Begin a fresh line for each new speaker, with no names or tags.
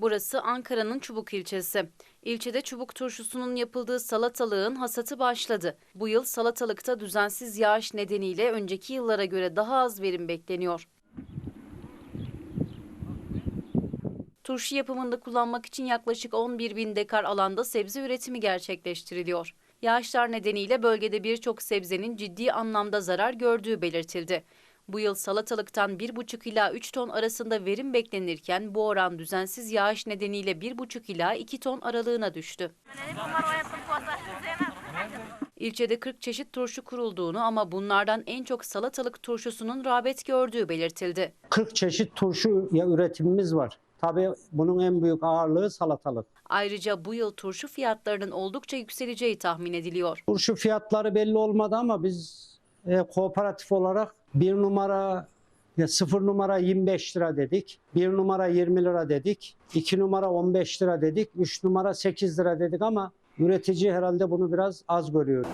Burası Ankara'nın Çubuk ilçesi. İlçede çubuk turşusunun yapıldığı salatalığın hasatı başladı. Bu yıl salatalıkta düzensiz yağış nedeniyle önceki yıllara göre daha az verim bekleniyor. Turşu yapımında kullanmak için yaklaşık 11 bin dekar alanda sebze üretimi gerçekleştiriliyor. Yağışlar nedeniyle bölgede birçok sebzenin ciddi anlamda zarar gördüğü belirtildi. Bu yıl salatalıktan 1,5 ila 3 ton arasında verim beklenirken bu oran düzensiz yağış nedeniyle 1,5 ila 2 ton aralığına düştü. İlçede 40 çeşit turşu kurulduğunu ama bunlardan en çok salatalık turşusunun rağbet gördüğü belirtildi.
40 çeşit turşu ya üretimimiz var. Tabii bunun en büyük ağırlığı salatalık.
Ayrıca bu yıl turşu fiyatlarının oldukça yükseleceği tahmin ediliyor.
Turşu fiyatları belli olmadı ama biz e, kooperatif olarak bir numara ya sıfır numara 25 lira dedik. Bir numara 20 lira dedik. iki numara 15 lira dedik. Üç numara 8 lira dedik ama üretici herhalde bunu biraz az görüyor.